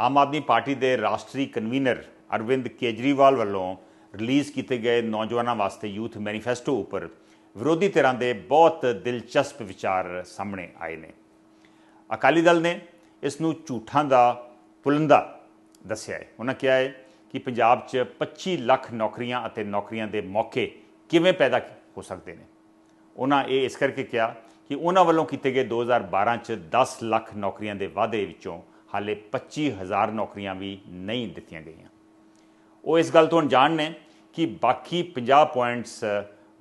Aam Aadmi party ਦੇ ਰਾਸ਼ਟਰੀ convener Arvind Kejriwal ਵੱਲੋਂ ਰਿਲੀਜ਼ ਕੀਤੇ ਗਏ ਨੌਜਵਾਨਾਂ ਵਾਸਤੇ ਯੂਥ ਮੈਨੀਫੈਸਟੋ ਉੱਪਰ ਵਿਰੋਧੀ ਧਿਰਾਂ ਦੇ ਬਹੁਤ ਦਿਲਚਸਪ ਵਿਚਾਰ ਸਾਹਮਣੇ ਆਏ ਨੇ। ਅਕਾਲੀ ਦਲ ਨੇ ਇਸ ਨੂੰ ਝੂਠਾਂ ਦਾ ਪੁਲੰਦਾ ਦੱਸਿਆ ਹੈ। ਉਹਨਾਂ ਕਿਹਾ ਹੈ ਕਿ ਪੰਜਾਬ 'ਚ 25 ਲੱਖ ਨੌਕਰੀਆਂ ਅਤੇ ਨੌਕਰੀਆਂ ਦੇ ਮੌਕੇ ਕਿਵੇਂ ਪੈਦਾ ਹੋ ਸਕਦੇ ਨੇ? ਉਹਨਾਂ ਇਹ ਇਸ ਕਰਕੇ ਕਿਹਾ ਕਿ ਉਹਨਾਂ ਵੱਲੋਂ ਕੀਤੇ ਗਏ 2012 'ਚ 10 ਲੱਖ ਨੌਕਰੀਆਂ ਦੇ ਵਾਅਦੇ ਵਿੱਚੋਂ ਹਾਲੇ 25000 ਨੌਕਰੀਆਂ ਵੀ ਨਹੀਂ ਦਿੱਤੀਆਂ ਗਈਆਂ। ਉਹ ਇਸ ਗੱਲ ਤੋਂ ਅਣਜਾਣ ਨੇ ਕਿ ਬਾਕੀ 50 ਪੁਆਇੰਟਸ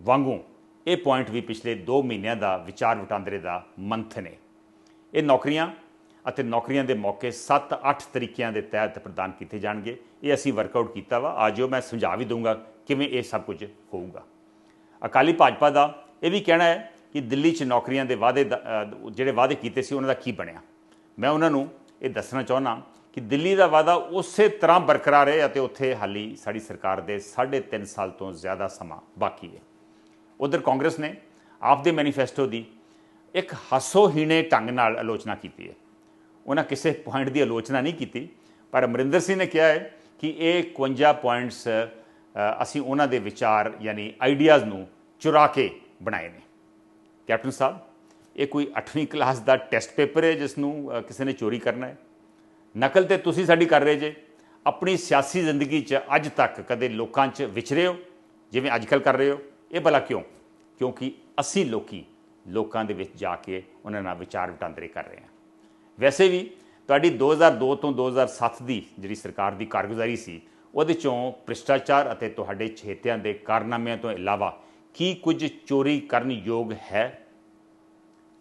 ਵਾਂਗੂ ਇਹ ਪੁਆਇੰਟ ਵੀ ਪਿਛਲੇ 2 ਮਹੀਨਿਆਂ ਦਾ ਵਿਚਾਰ ਵਟਾਂਦਰੇ ਦਾ ਮੰਥ ਨੇ। ਇਹ ਨੌਕਰੀਆਂ ਅਤੇ ਨੌਕਰੀਆਂ ਦੇ ਮੌਕੇ 7-8 ਤਰੀਕਿਆਂ ਦੇ ਤਹਿਤ ਪ੍ਰਦਾਨ ਕੀਤੇ ਜਾਣਗੇ। ਇਹ ਅਸੀਂ ਵਰਕਆਊਟ ਕੀਤਾ ਵਾ। ਆਜੋ ਮੈਂ ਸਮਝਾ ਵੀ ਦਊਂਗਾ ਕਿਵੇਂ ਇਹ ਸਭ ਕੁਝ ਹੋਊਗਾ। ਅਕਾਲੀ ਭਾਜਪਾ ਦਾ ਇਹ ਵੀ ਕਹਿਣਾ ਹੈ ਕਿ ਦਿੱਲੀ 'ਚ ਨੌਕਰੀਆਂ ਦੇ ਵਾਅਦੇ ਦਾ, ਜਿਹੜੇ ਵਾਅਦੇ ਕੀਤੇ ਸੀ ਉਹਨਾਂ ਦਾ ਕੀ ਬਣਿਆ? ਮੈਂ ਉਹਨਾਂ ਨੂੰ ਇਹ ਦੱਸਣਾ ਚਾਹੁੰਦਾ ਕਿ ਦਿੱਲੀ ਦਾ ਵਾਅਦਾ ਉਸੇ ਤਰ੍ਹਾਂ ਬਰਕਰਾਰ ਹੈ ਅਤੇ ਉੱਥੇ ਹਾਲੀ ਸਾਡੀ ਸਰਕਾਰ ਦੇ 3.5 ਸਾਲ ਤੋਂ ਜ਼ਿਆਦਾ ਸਮਾਂ ਬਾਕੀ ਹੈ। ਉਧਰ ਕਾਂਗਰਸ ਨੇ ਆਪਦੇ ਮੈਨੀਫੈਸਟੋ ਦੀ ਇੱਕ ਹਾਸੋਹੀਣੇ ਢੰਗ ਨਾਲ ਆਲੋਚਨਾ ਕੀਤੀ ਹੈ। ਉਹਨਾਂ ਕਿਸੇ ਪੁਆਇੰਟ ਦੀ ਆਲੋਚਨਾ ਨਹੀਂ ਕੀਤੀ, ਪਰ ਅਮਰਿੰਦਰ ਸਿੰਘ ਨੇ ਕਿਹਾ ਹੈ ਕਿ ਇਹ 51 ਪੁਆਇੰਟਸ ਅਸੀਂ ਉਹਨਾਂ ਦੇ ਵਿਚਾਰ, ਯਾਨੀ ਆਈਡੀਆਜ਼ ਨੂੰ ਚੁਰਾ ਕੇ ਬਣਾਏ ਨੇ। ਕੈਪਟਨ ਸਾਹਿਬ ਇਹ ਕੋਈ 8ਵੀਂ ਕਲਾਸ ਦਾ ਟੈਸਟ ਪੇਪਰ ਹੈ ਜਿਸ ਨੂੰ ਕਿਸੇ ਨੇ ਚੋਰੀ ਕਰਨਾ ਹੈ। ਨਕਲ ਤੇ ਤੁਸੀਂ ਸਾਡੀ ਕਰ ਰਹੇ ਜੇ। ਆਪਣੀ ਸਿਆਸੀ ਜ਼ਿੰਦਗੀ 'ਚ ਅੱਜ ਤੱਕ ਕਦੇ ਲੋਕਾਂ 'ਚ ਵਿਚਰੇ ਹੋ, ਜਿਵੇਂ ਅੱਜਕੱਲ ਕਰ ਰਹੇ ਹੋ। ਇਹ ਭਲਾ ਕਿਉਂ? ਕਿਉਂਕਿ ਅਸੀਂ ਲੋਕੀ ਲੋਕਾਂ ਦੇ ਵਿੱਚ ਜਾ ਕੇ ਉਹਨਾਂ ਨਾਲ ਵਿਚਾਰ ਵਟਾਂਦਰੇ ਕਰ ਰਹੇ ਹਾਂ। ਵੈਸੇ ਵੀ ਤੁਹਾਡੀ 2002 ਤੋਂ 2007 ਦੀ ਜਿਹੜੀ ਸਰਕਾਰ ਦੀ ਕਾਰਗੁਜ਼ਾਰੀ ਸੀ, ਉਹਦੇ ਚੋਂ ਭ੍ਰਿਸ਼ਟਾਚਾਰ ਅਤੇ ਤੁਹਾਡੇ ਛੇਤਿਆਂ ਦੇ ਕਾਰਨਾਮਿਆਂ ਤੋਂ ਇਲਾਵਾ ਕੀ ਕੁਝ ਚੋਰੀ ਕਰਨ ਯੋਗ ਹੈ?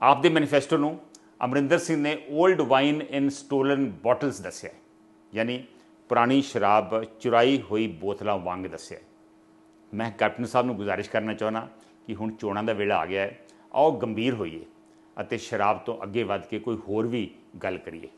ਆਪ ਦੇ ਮੈਨੀਫੈਸਟੋ ਨੂੰ ਅਮਰਿੰਦਰ ਸਿੰਘ ਨੇ old wine in stolen bottles ਦੱਸਿਆ ਯਾਨੀ ਪੁਰਾਣੀ ਸ਼ਰਾਬ ਚੁਰਾਈ ਹੋਈ ਬੋਤਲਾਂ ਵਾਂਗ ਦੱਸਿਆ ਮੈਂ ਕੈਪਟਨ ਸਾਹਿਬ ਨੂੰ ਗੁਜ਼ਾਰਿਸ਼ ਕਰਨਾ ਚਾਹੁੰਦਾ ਕਿ ਹੁਣ ਚੋਣਾਂ ਦਾ ਵੇਲਾ ਆ ਗਿਆ ਹੈ। ਆਓ ਗੰਭੀਰ ਹੋਈਏ ਅਤੇ ਸ਼ਰਾਬ ਤੋਂ ਅੱਗੇ ਵੱਧ ਕੇ ਕੋਈ ਹੋਰ ਵੀ ਗੱਲ ਕਰੀਏ।